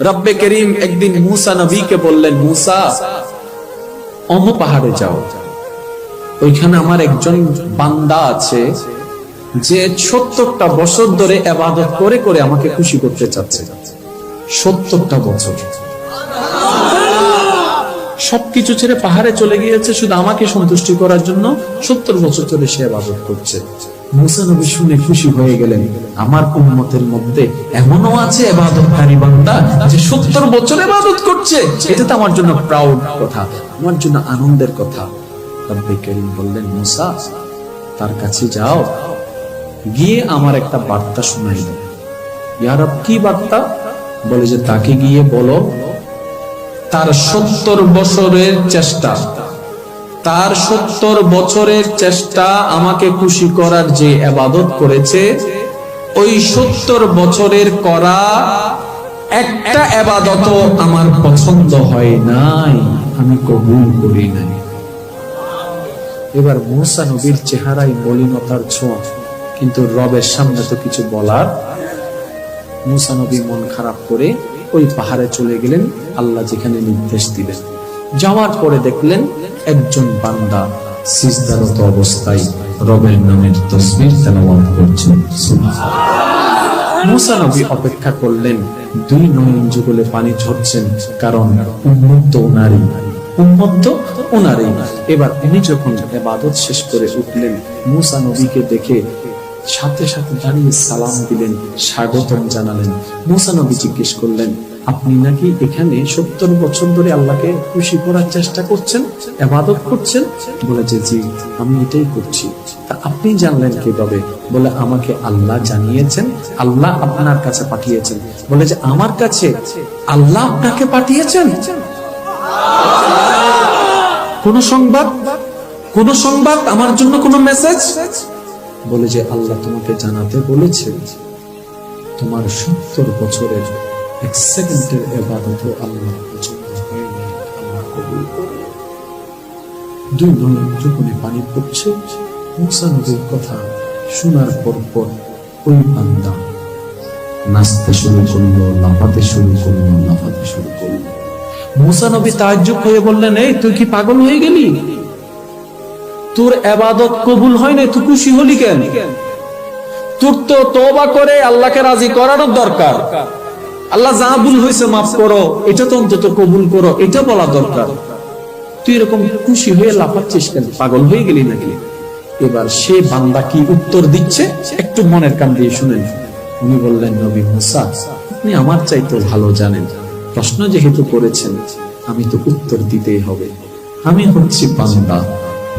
রব্বে করিম একদিন মুসা নবীকে বললেন, মুসা, অম পাহাড়ে যাও। ওইখানে আমার একজন বান্দা আছে, যে সত্তরটা বছর ধরে এবাদত করে করে আমাকে খুশি করতে চাচ্ছে। সত্তরটা বছর। সবকিছু ছেড়ে পাহাড়ে চলে গিয়েছে, শুধু আমাকে সন্তুষ্টি করার জন্য সত্তর বছর ধরে সে আবাদত করছে। মুসা নবী শুনে খুশি হয়ে গেলেন, আমার উম্মতের মধ্যে এমনও আছে এবাদতকারী বান্দা যে সত্তর বছর এবাদত করছে। এটা তো আমার জন্য প্রাউড কথা, আমার জন্য আনন্দের কথা। রব্বে করিম বললেন, মুসা, তার কাছে যাও, গিয়ে আমার একটা বার্তা শোনাই ইয়ারব কি বার্তা? বলে যে, তাকে গিয়ে বলো, তার সত্তর বছরের চেষ্টা। তার সত্তর বছরের চেষ্টা আমাকে খুশি করার যে আবাদত করেছে, ওই সত্তর বছরের করা একটা আবাদত আমার পছন্দ হয় নাই, আমি কবুল করি নাই। এবার মুসা নবীর চেহারায় মলিনতার ছোঁয়া, কিন্তু রবের সামনে তো কিছু বলার। মুসা নবী মন খারাপ করে ওই পাহাড়ে চলে গেলেন, আল্লাহ যেখানে নির্দেশ দিলেন যাওয়ার পরে দেখলেন একজন বান্দা সিজদারত অবস্থায় রবের নামের তসবির তেলাওয়াত করছেন মুসা নবী অপেক্ষা করলেন, দুই নয়ন যুগলে পানি ঝরছেন, কারণ উন্মুক্ত ওনারই, উন্মত্ত ওনারই। এবার উনি যখন এবাদত শেষ করে উঠলেন, মুসা নবীকে দেখে সাথে সাথে দাঁড়িয়ে সালাম দিলেন, স্বাগতম জানালেন। মুসা নবী জিজ্ঞেস করলেন আপনি নাকি এখানে সত্তর বছর ধরে আল্লাহকে খুশি করার চেষ্টা করছেন এবাদত করছেন? বলে যে, জি, আমি এটাই করছি। তা আপনি জানলেন কীভাবে? বলে, আমাকে আল্লাহ জানিয়েছেন, আল্লাহ আপনার কাছে পাঠিয়েছেন। বলে যে, আমার কাছে আল্লাহ আপনাকে পাঠিয়েছেন? কোন সংবাদ? কোন সংবাদ? আমার জন্য কোন মেসেজ? বলে যে, আল্লাহ তোমাকে জানাতে বলেছে তোমার সত্তর বছরের এক সেকেন্ডের আল্লাহ পছন্দ আল্লাহ কবুল করে দুই পানি পড়ছে, মুসা কথা শোনার পর পর ওই বান্দা নাচতে শুরু করল, লাফাতে শুরু করল, লাফাতে শুরু করল। মুসা নবী তাজ্জুব হয়ে বললেন, এই, তুই কি পাগল হয়ে গেলি? তোর এবাদত কবুল হয় না তুই খুশি হলি কেন? তোর তো তোবা করে আল্লাহকে রাজি করানোর দরকার। আল্লাহ যা ভুল হয়েছে মাফ করো, এটা তো অন্তত কবুল করো, এটা বলা দরকার। তুই এরকম খুশি হয়ে লাফাচ্ছিস কেন? পাগল হয়ে গেলি নাকি? এবার সে বান্দা কি উত্তর দিচ্ছে? একটু মনের কান দিয়ে শুনেন উনি বললেন, নবী মুসা, আপনি আমার চাইতে ভালো জানেন। প্রশ্ন যেহেতু করেছেন, আমি তো উত্তর দিতেই হবে। আমি হচ্ছি বান্দা।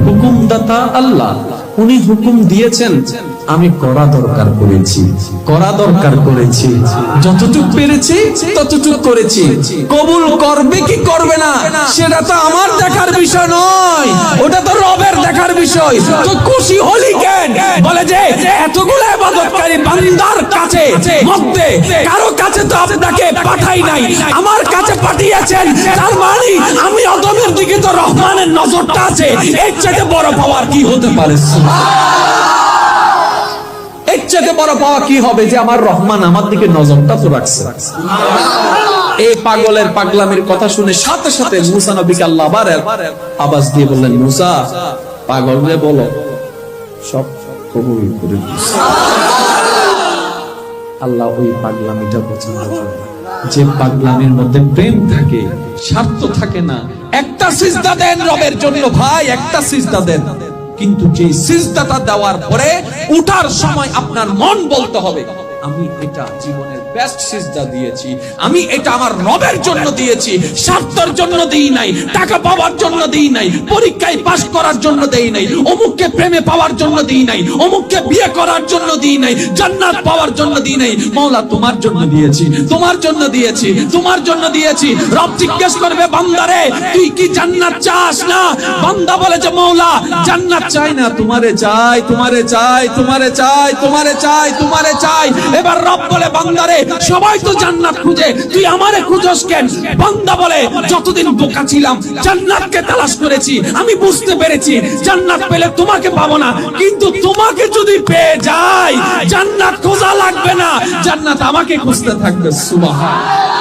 হুকুমদাতা আল্লাহ, উনি হুকুম দিয়েছেন আমি করা দরকার করেছি। করা দরকার করেছি। যতটুক পেরেছি, ততটুক করেছি। কবুল করবে কি করবে না, সেটা তো আমার দেখার বিষয় নয়। ওটা তো রবের দেখার বিষয়। তো খুশি হলি কেন? বলে যে, এতগুলো ইবাদতকারী বান্দার কাছে, মধ্যে কারও কাছে তো আপনাকে পাঠাই নাই। আমার কাছে পাঠিয়েছেন, তার মানে আমি অদমের দিকে তো রহমানের নজরটা আছে। এর চাইতে বড় পাওয়ার কি হতে পারে? এর চাইতে বড় পাওয়া কি হবে যে আমার রহমান আমার দিকে নজরটা তো রাখছে? এই পাগলের পাগলামির কথা শুনে সাথে সাথে মুসা নবীকে আল্লাহ আবার আওয়াজ দিয়ে বললেন, মুসা, পাগল রে বলো, সব কবুল করে। আল্লাহ ওই পাগলামিটা পছন্দ করে যে পাগলামির মধ্যে প্রেম থাকে, স্বার্থ থাকে না, একটা সিজদা দেন রবের জন্য ভাই, একটা সিজদা দেন। কিন্তু যে সিজদাটা দেওয়ার পরে উঠার সময় আপনার মন বলতে হবে। আমি এটা জীবনের বেস্ট সিজদা দিয়েছি। আমি এটা আমার রবের জন্য দিয়েছি। স্বার্থের জন্য দিই নাই, টাকা পাওয়ার জন্য দিই নাই, পরীক্ষায় পাশ করার জন্য দেই নাই, অমুককে প্রেমে পাওয়ার জন্য দিই নাই, অমুককে বিয়ে করার জন্য দিই নাই, জান্নাত পাওয়ার জন্য দিই নাই। মৌলা তোমার জন্য দিয়েছি, তোমার জন্য দিয়েছি, তোমার জন্য দিয়েছি। রব জিজ্ঞেস করবে বান্দারে তুই কি জান্নাত চাস না? বান্দা বলে যে মৌলা জান্নাত চাই না, তোমারে চাই তোমারে চাই তোমারে চাই তোমারে চাই তোমারে চাই। এবার রব বলে, বান্দারে, সবাই তো জান্নাত খুঁজে। তুই আমারে খুঁজস কেন? বান্দা বলে, যতদিন বোকা ছিলাম, জান্নাতকে তালাশ করেছি, আমি বুঝতে পেরেছি, জান্নাত পেলে তোমাকে পাবো না। কিন্তু তোমাকে যদি পেয়ে যাই, জান্নাত খোঁজা লাগবে না। জান্নাত আমাকে খুঁজতে থাকবে, সুবহান।